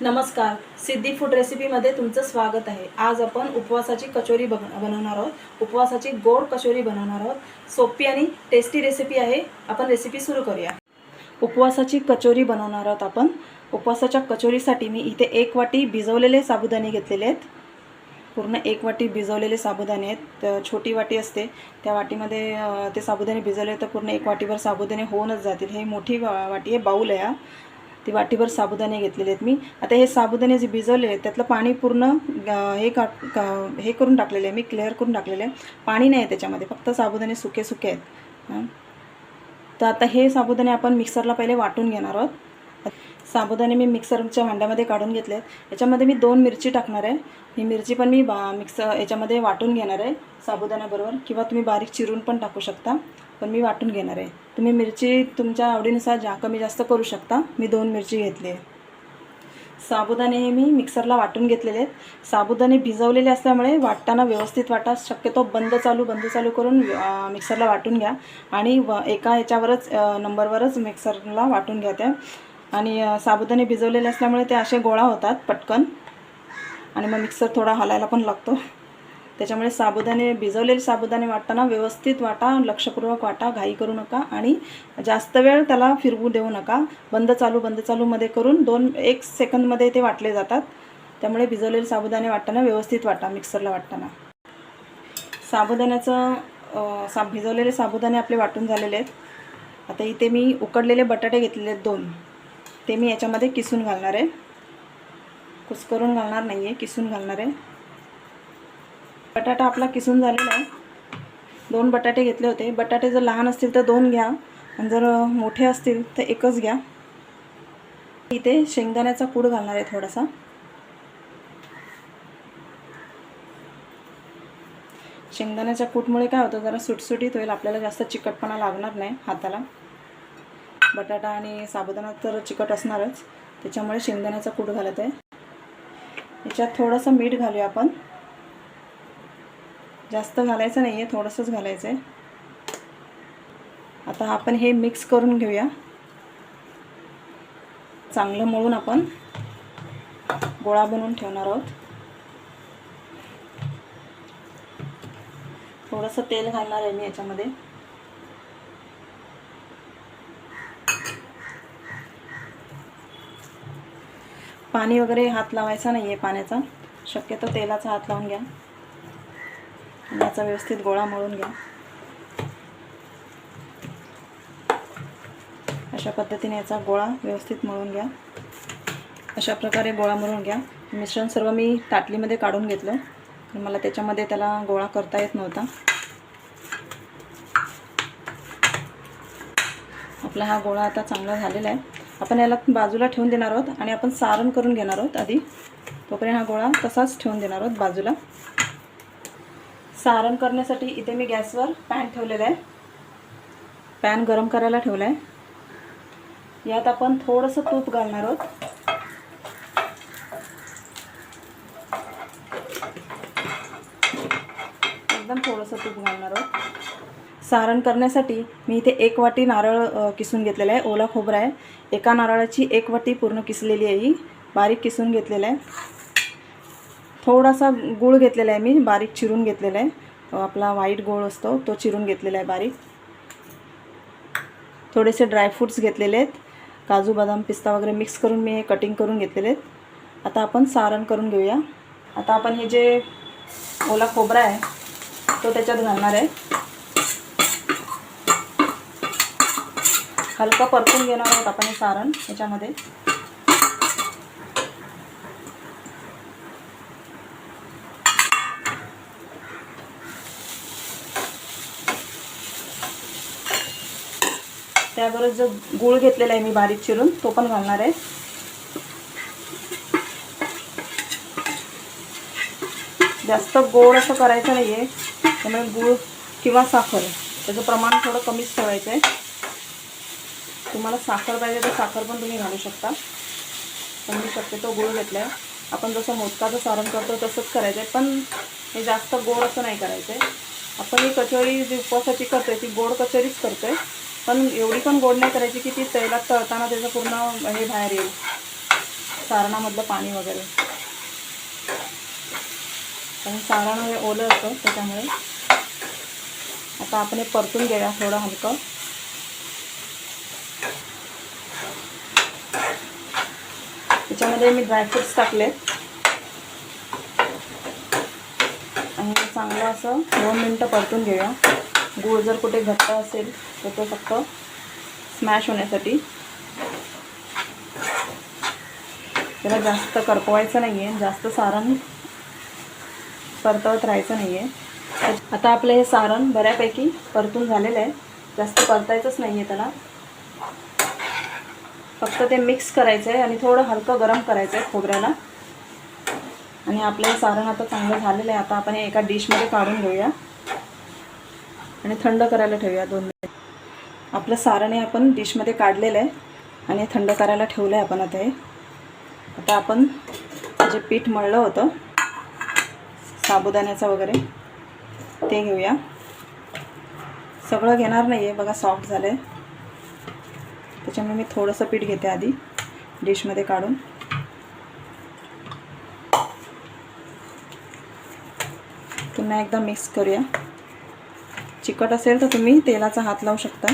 नमस्कार. सिद्धी फूड रेसिपीमध्ये तुमचं स्वागत आहे. आज आपण उपवासाची कचोरी बघ बनवणार आहोत. उपवासाची गोड कचोरी बनवणार आहोत. सोपी आणि टेस्टी रेसिपी आहे. आपण रेसिपी सुरू करूया. उपवासाची कचोरी बनवणार आहोत आपण. उपवासाच्या कचोरीसाठी मी इथे एक वाटी भिजवलेले साबुदाणे घेतलेले आहेत. पूर्ण एक वाटी भिजवलेले साबुदाणे आहेत. छोटी वाटी असते. त्या वाटीमध्ये ते साबुदाणे भिजवले तर पूर्ण एक वाटीभर साबुदाणे होऊनच जातील. हे मोठी वा- वाटी आहे बाऊल आहे ती वाटीभर साबुदाणे घेतलेले आहेत मी. आता हे साबुदाणे जे भिजवले आहेत त्यातलं पाणी पूर्ण हे का हे करून टाकलेलं आहे मी क्लिअर करून टाकलेलं आहे. पाणी नाही आहे त्याच्यामध्ये फक्त साबुदाणे सुके सुके आहेत. तर आता हे साबुदाणे आपण मिक्सरला पहिले वाटून घेणार आहोत. साबुदाणे मी मिक्सरच्या भांड्यामध्ये काढून घेतले आहेत. याच्यामध्ये मी दोन मिरची टाकणार आहे. ही मिरची पण मी बा मिक्सर याच्यामध्ये वाटून घेणार आहे साबुदाण्याबरोबर किंवा तुम्ही बारीक चिरून पण टाकू शकता. पण मी वाटून घेणार आहे. तुम्ही मिरची तुमच्या आवडीनुसार जा कमी जास्त करू शकता. मी दोन मिरची घेतली आहे. साबुदाणे हे मी मिक्सरला वाटून घेतलेले आहेत. साबुदाणे भिजवलेले असल्यामुळे वाटताना व्यवस्थित वाटा. शक्यतो बंद चालू बंद चालू करून मिक्सरला वाटून घ्या. आणि व एका याच्यावरच नंबरवरच मिक्सरला वाटून घ्या त्या. आणि साबुदाणे भिजवलेले असल्यामुळे ते असे गोळा होतात पटकन. आणि मग मिक्सर थोडा हलायला पण लागतो. त्याच्यामुळे साबुदाणे भिजवलेले साबुदाणे वाटताना व्यवस्थित वाटा लक्षपूर्वक वाटा घाई करू नका आणि जास्त वेळ त्याला फिरवू देऊ नका. बंद चालू बंद चालूमध्ये करून दोन एक सेकंदमध्ये ते वाटले जातात. त्यामुळे भिजवलेले साबुदाणे वाटताना व्यवस्थित वाटा मिक्सरला वाटताना. साबुदाण्याचं सा भिजवलेले साबुदाणे आपले वाटून झालेले आहेत. आता इथे मी उकडलेले बटाटे घेतलेले आहेत दोन. ते मी याच्यामध्ये किसून घालणार आहे. कुस्करून घालणार नाही आहे किसून घालणार आहे. बटाटा आपला किसून झालेला आहे. दोन बटाटे घेतले होते. बटाटे जर लहान असतील तर दोन घ्या. आणि जर मोठे असतील तर एकच घ्या. इथे शेंगदाण्याचा कूड घालणार आहे थोडासा. शेंगदाण्याच्या कूटमुळे काय होतं? जरा सुटसुटीत होईल. आपल्याला जास्त चिकटपणा लागणार नाही हाताला. बटाटा आणि साबुदाणा तर चिकट असणारच. त्याच्यामुळे शेंगदाण्याचा कूट घालत आहे. याच्यात थोडंसं मीठ घालूया आपण. जास्त घालायचं नाही आहे थोडंसंच घालायचं आहे आता आपण हे मिक्स करून घेऊया. चांगलं मळून आपण गोळा बनवून ठेवणार आहोत. थोडंसं तेल घालणार आहे मी याच्यामध्ये. पाणी वगैरे हात लावायचा नाही आहे पाण्याचा. शक्यतो तेलाचा हात लावून घ्या. याचा व्यवस्थित गोळा मळून घ्या. अशा पद्धतीने याचा गोळा व्यवस्थित मळून घ्या. अशा प्रकारे गोळा मळून घ्या. मिश्रण सर्व मी ताटलीमध्ये काढून घेतलं. पण मला त्याच्यामध्ये त्याला गोळा करता येत नव्हता. आपला हा गोळा आता चांगला झालेला आहे. आपण याला बाजूला ठेवून देणार आहोत आणि आपण सारण करून घेणार आहोत आधी. तोपर्यंत हा गोळा तसाच ठेवून देणार आहोत बाजूला. सारण करण्यासाठी इथे मी गॅसवर पॅन ठेवलेला आहे. पॅन गरम करायला ठेवला आहे यात आपण थोडंसं तूप घालणार आहोत. एकदम थोडंसं तूप घालणार आहोत. सारण करण्यासाठी मी इथे एक वाटी नारळ किसून घेतलेला आहे. ओला खोबरा आहे. एका नारळाची एक वाटी पूर्ण किसलेली आहे ही. बारीक किसून घेतलेला आहे. थोडासा गूळ घेतलेला आहे मी बारीक चिरून घेतलेला आहे. तो आपला व्हाईट गोळ असतो तो चिरून घेतलेला आहे बारीक. थोडेसे ड्रायफ्रूट्स घेतलेले आहेत. काजू बदाम पिस्ता वगैरे मिक्स करून मी हे कटिंग करून घेतलेले आहेत. आता आपण सारण करून घेऊया. आता आपण हे जे ओला खोबरा आहे तो त्याच्यात घालणार आहे. हलका परतून घेणार आहोत आपण हे सारण याच्यामध्ये. त्याबरोबर जो गूळ घेतलेला आहे मी बारीक चिरून तो पण घालणार आहे. जास्त गोड असं करायचं नाही आहे त्यामुळे गूळ किंवा साखर त्याचं प्रमाण थोडं कमीच ठेवायचं आहे. तुम्हाला साखर पाहिजे तर साखर पण तुम्ही घालू शकता. पण मी शक्यतो गूळ घेतला आहे आपण जसं मोदकाचं सारण करतो तसंच करायचं आहे पण हे जास्त गोड असं नाही करायचं आहे. आपण ही कचोरी जी उपवासाची करतो आहे ती गोड कचोरीच करतो आहे पण एवढी पण गोड नाही करायची की ती तेलात तळताना त्याचं पूर्ण हे बाहेर येईल. सारणामधलं पाणी वगैरे. कारण सारण हे ओलं असतं त्याच्यामुळे. आता आपण हे परतून घेऊया थोडं हलकं. त्याच्यामध्ये मी ड्रायफ्रुट्स टाकले. आणि चांगलं असं दोन मिनटं परतून घेऊया. गूळ जर कुठे घट्ट असेल तर तो फक्त स्मॅश होण्यासाठी त्याला जास्त करपवायचं नाही आहे जास्त सारण परतवत राहायचं नाही आहे आता आपलं हे सारण बऱ्यापैकी परतून झालेलं आहे. जास्त परतायचंच नाही आहे त्याला. फक्त ते मिक्स करायचं आहे आणि थोडं हलकं गरम करायचं आहे खोबऱ्याला. आणि आपलं हे सारण आता चांगलं झालेलं आहे. आता आपण हे एका डिशमध्ये काढून घेऊया. आणि थंड करायला ठेवूया दोन मिनिट. आपलं सारण हे आपण डिशमध्ये काढलेलं आहे आणि थंड करायला ठेवलं आहे आपण आता हे. आता आपण जे पीठ मळलं होतं साबुदाण्याचं वगैरे ते घेऊया. सगळं घेणार नाही आहे बघा सॉफ्ट झालं आहे त्याच्यामुळे मी थोडंसं पीठ घेते आधी डिशमध्ये काढून. पुन्हा एकदा मिक्स करूया. चिकट असेल तर तुम्ही तेलाचा हात लावू शकता.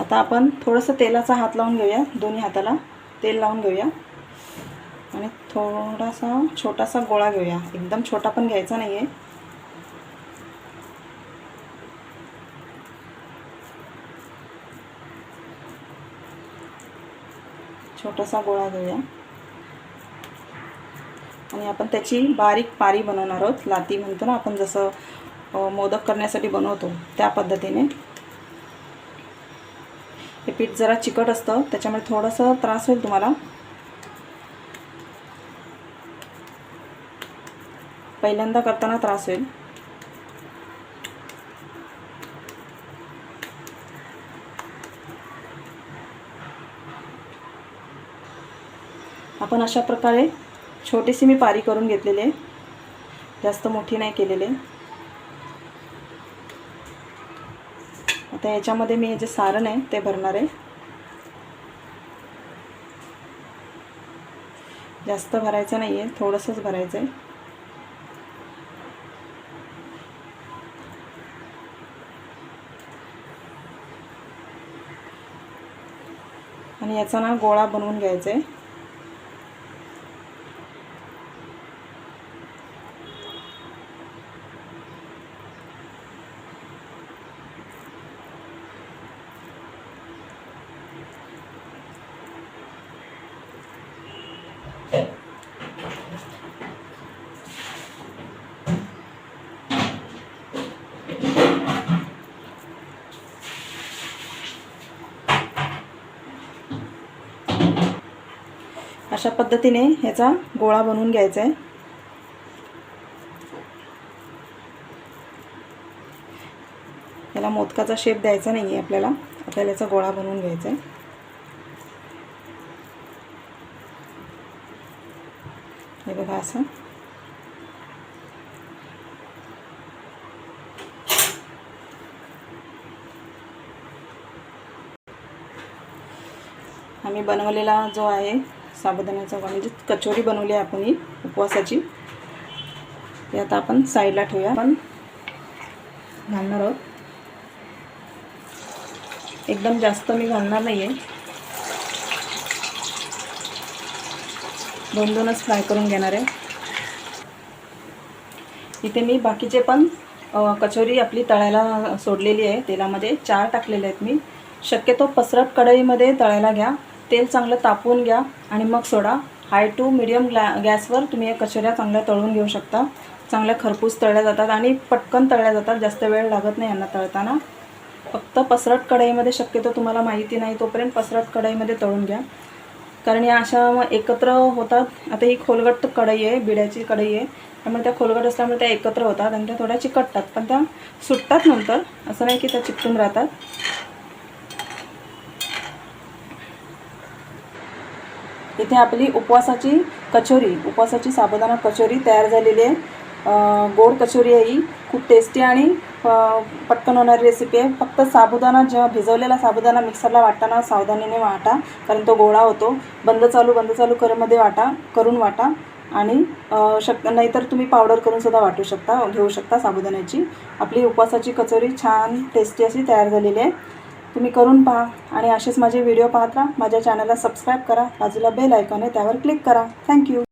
आता आपण थोडंसं तेलाचा हात लावून घेऊया दोन्ही हाताला. तेल लावून घेऊया. आणि थोडासा छोटासा गोळा घेऊया. एकदम छोटा पण घ्यायचा नाही आहे छोटासा गोळा घेऊया. आणि आपण त्याची बारीक पारी बनवणार आहोत. लाती म्हणतो ना आपण जसं मोदक करण्यासाठी बनवतो त्या पद्धतीने. हे पीठ जरा चिकट असतं त्याच्यामुळे थोडंसं त्रास होईल तुम्हाला. पहिल्यांदा करताना त्रास होईल. आपण अशा प्रकारे छोटीशी मी पारी करून घेतलेली. आहे जास्त मोठी नाही केलेली. आता याच्यामध्ये मी हे जे सारण आहे ते भरणार आहे. जास्त भरायचं नाही आहे थोडंसंच भरायचं आहे. आणि याचा ना गोळा बनवून घ्यायचा आहे. अशा पद्धतीने ह्याचा गोळा बनवून घ्यायचा आहे याला मोदकाचा शेप द्यायचा नाही आहे आपल्याला आपल्याला याचा गोळा बनवून घ्यायचा आहे हे बघा असं. आम्ही बनवलेला जो आहे साबुदाण्याचा वडा. म्हणजे कचोरी बनवली आहे आपण ही उपवासाची. ते आता आपण साईडला ठेवूया. आपण घालणार आहोत. एकदम जास्त मी घालणार नाही आहे दोन दोनच फ्राय करून घेणार आहे. इथे मी बाकीचे पण कचोरी आपली तळायला सोडलेली आहे. तेलामध्ये चार टाकलेले आहेत मी. शक्यतो पसरट कढईमध्ये तळायला घ्या. तेल चांगलं तापवून घ्या आणि मग सोडा. हाय टू मिडियम ग्लॅ गॅसवर तुम्ही या कचोऱ्या चांगल्या तळून घेऊ शकता. चांगल्या खरपूस तळल्या जातात आणि पटकन तळल्या जातात. जास्त वेळ लागत नाही यांना तळताना. फक्त पसरट कढईमध्ये शक्यतो तुम्हाला माहिती नाही तोपर्यंत पसरट कढईमध्ये तळून घ्या. कारण या अशा एकत्र होतात. आता ही खोलगट कढई आहे बिड्याची कढई आहे. त्यामुळे त्या खोलगट असल्यामुळे त्या एकत्र होतात आणि त्या थोड्या चिकटतात. पण त्या सुटतात नंतर. असं नाही की त्या चिकटून राहतात. इथे आपली उपवासाची कचोरी उपवासाची साबुदाणा कचोरी तयार झालेली आहे. गोड कचोरी आहे ही. खूप टेस्टी आणि पटकन होणारी रेसिपी आहे. फक्त साबुदाणा जेव्हा भिजवलेला साबुदाणा मिक्सरला वाटताना सावधानीने वाटा कारण तो गोळा होतो. बंद चालू बंद चालू करमध्ये वाटा करून वाटा आणि शक नाहीतर तुम्ही पावडर करून सुद्धा वाटू शकता घेऊ शकता साबुदाण्याची. आपली उपवासाची कचोरी छान टेस्टी अशी तयार झालेली आहे. तुम्ही करून पहा आणि असेच माझे व्हिडिओ पाहत राहा. माझ्या चॅनलला सबस्क्राईब करा. बाजूला बेल आयकॉन आहे त्यावर क्लिक करा. थँक्यू